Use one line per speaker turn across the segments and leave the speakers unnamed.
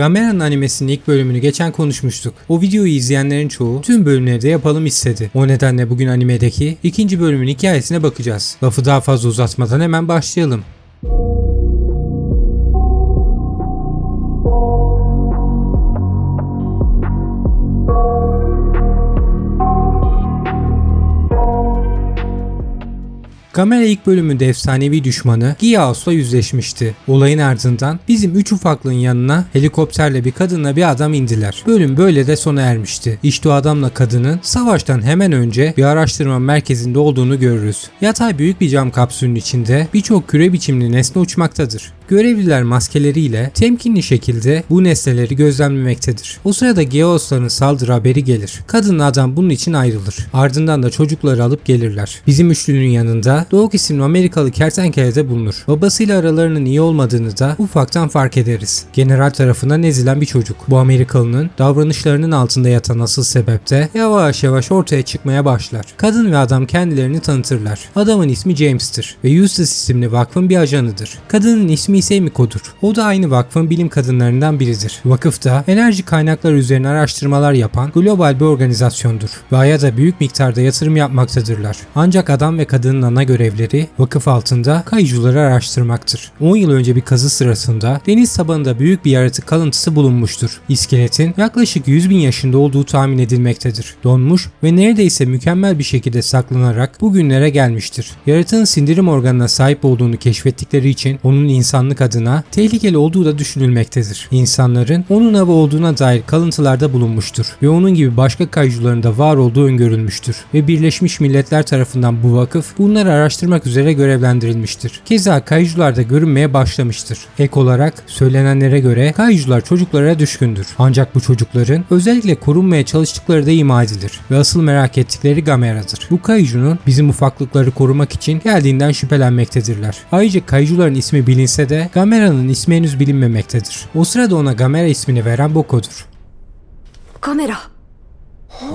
Gamera'nın animesinin ilk bölümünü geçen konuşmuştuk. O videoyu izleyenlerin çoğu tüm bölümleri de yapalım istedi. O nedenle bugün animedeki ikinci bölümün hikayesine bakacağız. Lafı daha fazla uzatmadan hemen başlayalım. Kamera ilk bölümünde efsanevi düşmanı Giyaos'la yüzleşmişti. Olayın ardından bizim üç ufaklığın yanına helikopterle bir kadınla bir adam indiler. Bölüm böyle de sona ermişti. İşte o adamla kadının savaştan hemen önce bir araştırma merkezinde olduğunu görürüz. Yatay büyük bir cam kapsülün içinde birçok küre biçimli nesne uçmaktadır. Görevliler maskeleriyle temkinli şekilde bu nesneleri gözlemlemektedir. O sırada Geosların saldırı haberi gelir. Kadınla adam bunun için ayrılır. Ardından da çocukları alıp gelirler. Bizim üçlünün yanında Doğuk isimli Amerikalı kertenkele de bulunur. Babasıyla aralarının iyi olmadığını da ufaktan fark ederiz. General tarafından ezilen bir çocuk. Bu Amerikalının davranışlarının altında yatan asıl sebep de yavaş yavaş ortaya çıkmaya başlar. Kadın ve adam kendilerini tanıtırlar. Adamın ismi James'tir ve Eustace isimli vakfın bir ajanıdır. Kadının ismi ise Emiko'dur. O da aynı vakfın bilim kadınlarından biridir. Vakıfta enerji kaynakları üzerine araştırmalar yapan global bir organizasyondur ve Ay'a da büyük miktarda yatırım yapmaktadırlar. Ancak adam ve kadının ana görevleri vakıf altında kayıcıları araştırmaktır. 10 yıl önce bir kazı sırasında deniz tabanında büyük bir yaratık kalıntısı bulunmuştur. İskeletin yaklaşık 100 bin yaşında olduğu tahmin edilmektedir. Donmuş ve neredeyse mükemmel bir şekilde saklanarak bugünlere gelmiştir. Yaratığın sindirim organına sahip olduğunu keşfettikleri için onun insanlık adına tehlikeli olduğu da düşünülmektedir. İnsanların onun avı olduğuna dair kalıntılarda bulunmuştur ve onun gibi başka kayıcıların da var olduğu öngörülmüştür ve Birleşmiş Milletler tarafından bu vakıf bunları araştırmak üzere görevlendirilmiştir. Keza kayıcılar da görünmeye başlamıştır. Ek olarak söylenenlere göre kayıcılar çocuklara düşkündür. Ancak bu çocukların özellikle korunmaya çalıştıkları da ima edilir ve asıl merak ettikleri Gamera'dır. Bu kayıcunun bizim ufaklıkları korumak için geldiğinden şüphelenmektedirler. Ayrıca kayıcıların ismi bilinse de ise Gamera'nın ismi henüz bilinmemektedir. O sırada ona Gamera ismini veren Boko'dur.
Gamera. Ha?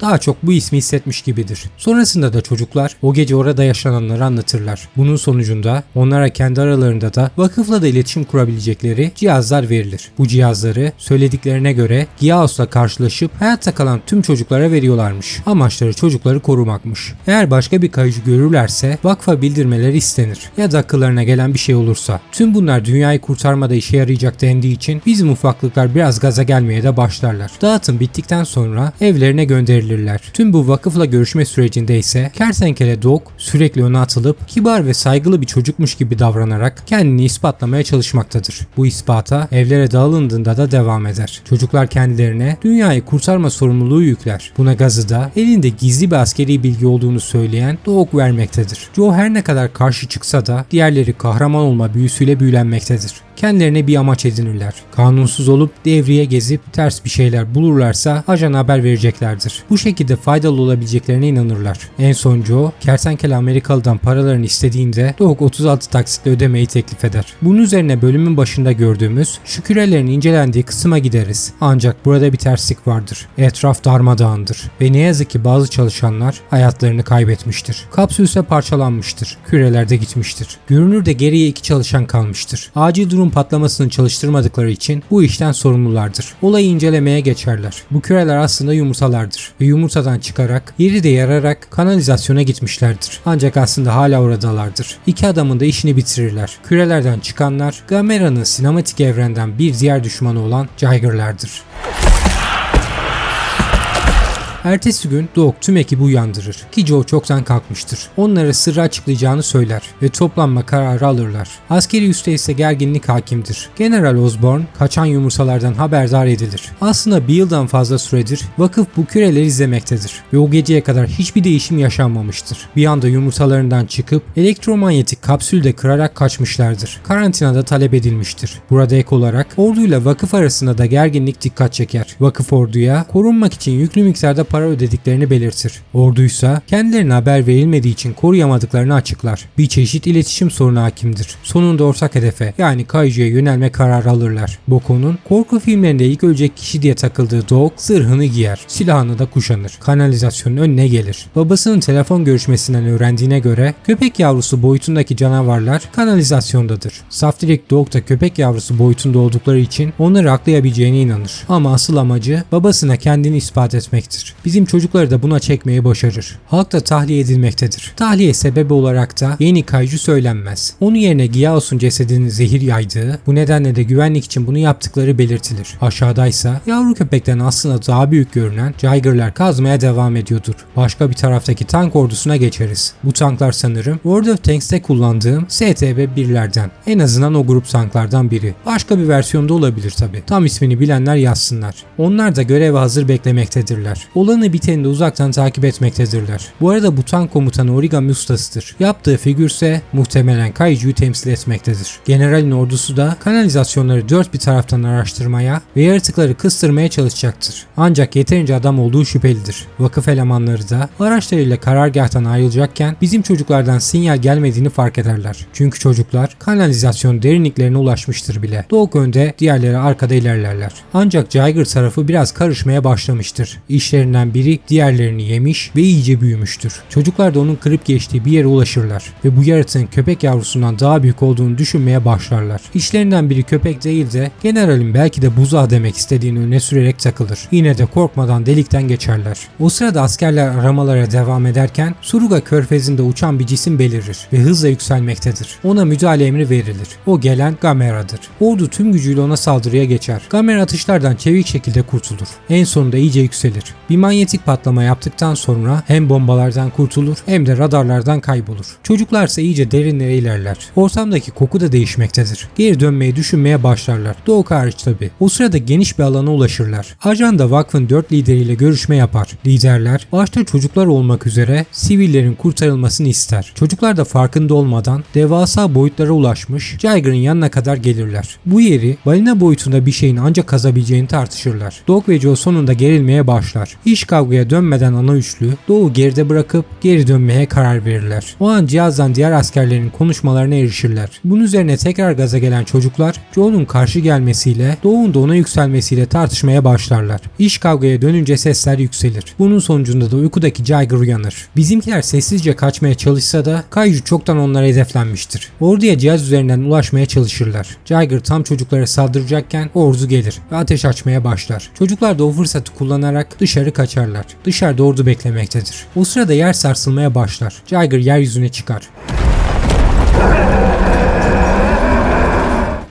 Daha çok bu ismi hissetmiş gibidir. Sonrasında da çocuklar o gece orada yaşananları anlatırlar. Bunun sonucunda onlara kendi aralarında da vakıfla da iletişim kurabilecekleri cihazlar verilir. Bu cihazları söylediklerine göre Giyaos'la karşılaşıp hayatta kalan tüm çocuklara veriyorlarmış. Amaçları çocukları korumakmış. Eğer başka bir kayıcı görürlerse vakfa bildirmeleri istenir. Ya da akıllarına gelen bir şey olursa. Tüm bunlar dünyayı kurtarmada işe yarayacak dendiği için bizim ufaklıklar biraz gaza gelmeye de başlarlar. Dağıtım bittikten sonra evlerine gönderilirler. Tüm bu vakıfla görüşme sürecinde ise kertenkele Dog sürekli ona atılıp kibar ve saygılı bir çocukmuş gibi davranarak kendini ispatlamaya çalışmaktadır. Bu ispata evlere dağılındığında da devam eder. Çocuklar kendilerine dünyayı kurtarma sorumluluğu yükler. Buna gazı da elinde gizli bir askeri bilgi olduğunu söyleyen Dog vermektedir. Joe her ne kadar karşı çıksa da diğerleri kahraman olma büyüsüyle büyülenmektedir kendilerine bir amaç edinirler. Kanunsuz olup devriye gezip ters bir şeyler bulurlarsa ajana haber vereceklerdir. Bu şekilde faydalı olabileceklerine inanırlar. En son Joe, kertenkele Amerikalı'dan paralarını istediğinde Dog 36 taksitle ödemeyi teklif eder. Bunun üzerine bölümün başında gördüğümüz şu kürelerin incelendiği kısma gideriz. Ancak burada bir terslik vardır. Etraf darmadağındır ve ne yazık ki bazı çalışanlar hayatlarını kaybetmiştir. Kapsül ise parçalanmıştır. Küreler de gitmiştir. Görünür de geriye iki çalışan kalmıştır. Acil durum patlamasını çalıştırmadıkları için bu işten sorumlulardır. Olayı incelemeye geçerler. Bu küreler aslında yumurtalardır ve yumurtadan çıkarak yeri de yararak kanalizasyona gitmişlerdir. Ancak aslında hala oradalardır. İki adamın da işini bitirirler. Kürelerden çıkanlar Gamera'nın sinematik evrenden bir diğer düşmanı olan Jiger'lardır. Ertesi gün Dog tüm ekibi uyandırır ki Joe çoktan kalkmıştır. Onlara sırrı açıklayacağını söyler ve toplanma kararı alırlar. Askeri üste ise gerginlik hakimdir. General Osborne kaçan yumurtalardan haberdar edilir. Aslında bir yıldan fazla süredir vakıf bu küreleri izlemektedir ve o geceye kadar hiçbir değişim yaşanmamıştır. Bir anda yumurtalarından çıkıp elektromanyetik kapsülde kırarak kaçmışlardır. Karantinada talep edilmiştir. Burada ek olarak orduyla vakıf arasında da gerginlik dikkat çeker. Vakıf orduya korunmak için yüklü miktarda para ödediklerini belirtir. Orduysa kendilerine haber verilmediği için koruyamadıklarını açıklar. Bir çeşit iletişim sorunu hakimdir. Sonunda ortak hedefe yani Kaiju'ya yönelme kararı alırlar. Boko'nun korku filmlerinde ilk ölecek kişi diye takıldığı Dog zırhını giyer. Silahını da kuşanır. Kanalizasyonun önüne gelir. Babasının telefon görüşmesinden öğrendiğine göre köpek yavrusu boyutundaki canavarlar kanalizasyondadır. Saftirik Dog da köpek yavrusu boyutunda oldukları için onları aklayabileceğine inanır. Ama asıl amacı babasına kendini ispat etmektir. Bizim çocukları da buna çekmeyi başarır. Halk da tahliye edilmektedir. Tahliye sebebi olarak da yeni Kaiju söylenmez. Onun yerine Giyaos'un cesedini zehir yaydığı, bu nedenle de güvenlik için bunu yaptıkları belirtilir. Aşağıdaysa yavru köpekten aslında daha büyük görünen Jiger'lar kazmaya devam ediyordur. Başka bir taraftaki tank ordusuna geçeriz. Bu tanklar sanırım World of Tanks'te kullandığım STB-1'lerden. En azından o grup tanklardan biri. Başka bir versiyonda olabilir tabi. Tam ismini bilenler yazsınlar. Onlar da göreve hazır beklemektedirler. Olanı biteni de uzaktan takip etmektedirler. Bu arada bu tank komutanı origami ustasıdır. Yaptığı figürse muhtemelen Kaiju'yu temsil etmektedir. Generalin ordusu da kanalizasyonları dört bir taraftan araştırmaya ve yaratıkları kıstırmaya çalışacaktır. Ancak yeterince adam olduğu şüphelidir. Vakıf elemanları da araçlarıyla karargahtan ayrılacakken bizim çocuklardan sinyal gelmediğini fark ederler. Çünkü çocuklar kanalizasyon derinliklerine ulaşmıştır bile. Doğuk önde, diğerleri arkada ilerlerler. Ancak Jiger tarafı biraz karışmaya başlamıştır. İşlerinden biri diğerlerini yemiş ve iyice büyümüştür. Çocuklar da onun kırıp geçtiği bir yere ulaşırlar ve bu yaratığın köpek yavrusundan daha büyük olduğunu düşünmeye başlarlar. İşlerinden biri köpek değil de generalin belki de buzağı demek istediğini öne sürerek takılır. Yine de korkmadan delikten geçerler. O sırada askerler aramalara devam ederken Suruga körfezinde uçan bir cisim belirir ve hızla yükselmektedir. Ona müdahale emri verilir. O gelen Gamera'dır. Ordu tüm gücüyle ona saldırıya geçer. Gamera atışlardan çevik şekilde kurtulur. En sonunda iyice yükselir. Bir manyetik patlama yaptıktan sonra hem bombalardan kurtulur hem de radarlardan kaybolur. Çocuklarsa iyice derinlere ilerler. Ortamdaki koku da değişmektedir. Geri dönmeyi düşünmeye başlarlar. Doğu hariç tabi. O sırada geniş bir alana ulaşırlar. Ajan da vakfın dört lideriyle görüşme yapar. Liderler başta çocuklar olmak üzere sivillerin kurtarılmasını ister. Çocuklar da farkında olmadan devasa boyutlara ulaşmış Jiger'ın yanına kadar gelirler. Bu yeri balina boyutunda bir şeyin ancak kazabileceğini tartışırlar. Dog ve Joe sonunda gerilmeye başlar. İş kavgaya dönmeden ana üçlü Doğu geride bırakıp geri dönmeye karar verirler. O an cihazdan diğer askerlerin konuşmalarına erişirler. Bunun üzerine tekrar gaza gelen çocuklar Joe'nun karşı gelmesiyle Doğu'nun da ona yükselmesiyle tartışmaya başlarlar. İş kavgaya dönünce sesler yükselir. Bunun sonucunda da uykudaki Jiger uyanır. Bizimkiler sessizce kaçmaya çalışsa da Kaiju çoktan onlara hedeflenmiştir. Orduya cihaz üzerinden ulaşmaya çalışırlar. Jiger tam çocuklara saldıracakken ordu gelir ve ateş açmaya başlar. Çocuklar da o fırsatı kullanarak dışarı kaçarlar. Dışarıda ordu beklemektedir. O sırada yer sarsılmaya başlar. Jiger yeryüzüne çıkar.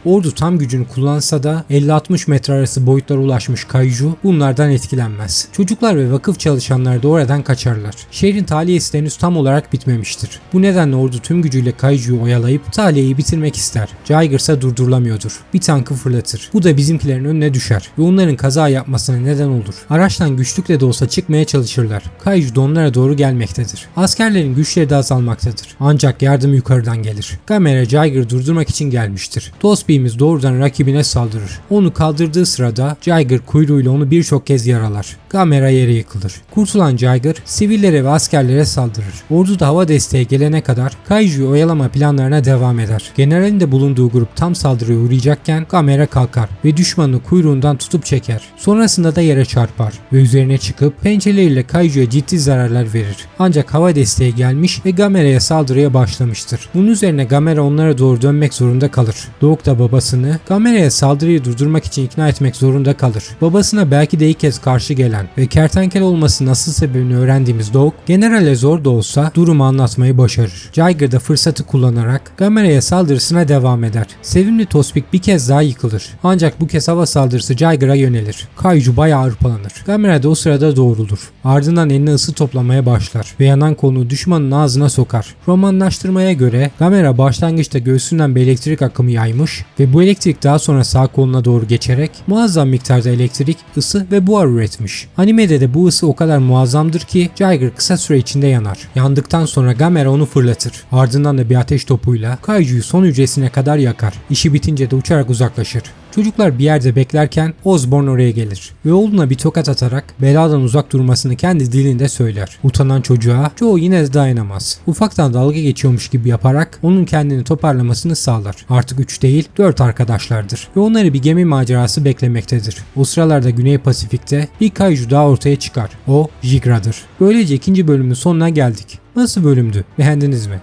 Ordu tam gücünü kullansa da 50-60 metre arası boyutlara ulaşmış Kaiju bunlardan etkilenmez. Çocuklar ve vakıf çalışanları da oradan kaçarlar. Şehrin tahliyesi henüz tam olarak bitmemiştir. Bu nedenle ordu tüm gücüyle Kaiju'yu oyalayıp tahliyeyi bitirmek ister. Jiger ise durdurulamıyordur. Bir tankı fırlatır. Bu da bizimkilerin önüne düşer ve onların kaza yapmasına neden olur. Araçtan güçlükle de olsa çıkmaya çalışırlar. Kaiju da onlara doğru gelmektedir. Askerlerin güçleri de azalmaktadır. Ancak yardım yukarıdan gelir. Gamera Jiger'ı durdurmak için gelmiştir. Dosby'miz doğrudan rakibine saldırır. Onu kaldırdığı sırada Jiger kuyruğuyla onu birçok kez yaralar. Gamera yere yıkılır. Kurtulan Jiger sivillere ve askerlere saldırır. Ordu da hava desteği gelene kadar Kaiju'yu oyalama planlarına devam eder. Generalin de bulunduğu grup tam saldırıya uğrayacakken Gamera kalkar ve düşmanını kuyruğundan tutup çeker. Sonrasında da yere çarpar ve üzerine çıkıp pençeleriyle Kaiju'ya ciddi zararlar verir. Ancak hava desteği gelmiş ve Gamera'ya saldırıya başlamıştır. Bunun üzerine Gamera onlara doğru dönmek zorunda kalır. Doğuk da babasını Gamera'ya saldırıyı durdurmak için ikna etmek zorunda kalır. Babasına belki de ilk kez karşı gelen ve kertenkele olması nasıl sebebini öğrendiğimiz Doğuk, generale zor da olsa durumu anlatmayı başarır. Jiger da fırsatı kullanarak Gamera'ya saldırısına devam eder. Sevimli Tospik bir kez daha yıkılır. Ancak bu kez hava saldırısı Jiger'a yönelir. Kaiju bayağı hırpalanır. Gamera da o sırada doğrulur. Ardından eline ısı toplamaya başlar ve yanan kolunu düşmanın ağzına sokar. Romanlaştırmaya göre Gamera başlangıçta göğsünden bir elektrik akımı yaymış ve bu elektrik daha sonra sağ koluna doğru geçerek muazzam miktarda elektrik, ısı ve buhar üretmiş. Animede de bu ısı o kadar muazzamdır ki Jiger kısa süre içinde yanar. Yandıktan sonra Gamera onu fırlatır. Ardından da bir ateş topuyla Kaiju'yu son hücresine kadar yakar. İşi bitince de uçarak uzaklaşır. Çocuklar bir yerde beklerken Osborn oraya gelir ve oğluna bir tokat atarak beladan uzak durmasını kendi dilinde söyler. Utanan çocuğa Joe yine de dayanamaz. Ufaktan dalga geçiyormuş gibi yaparak onun kendini toparlamasını sağlar. Artık 3 değil 4 arkadaşlardır ve onları bir gemi macerası beklemektedir. O sıralarda Güney Pasifik'te bir kaiju daha ortaya çıkar. O Jigra'dır. Böylece ikinci bölümün sonuna geldik. Nasıl bölümdü? Beğendiniz mi?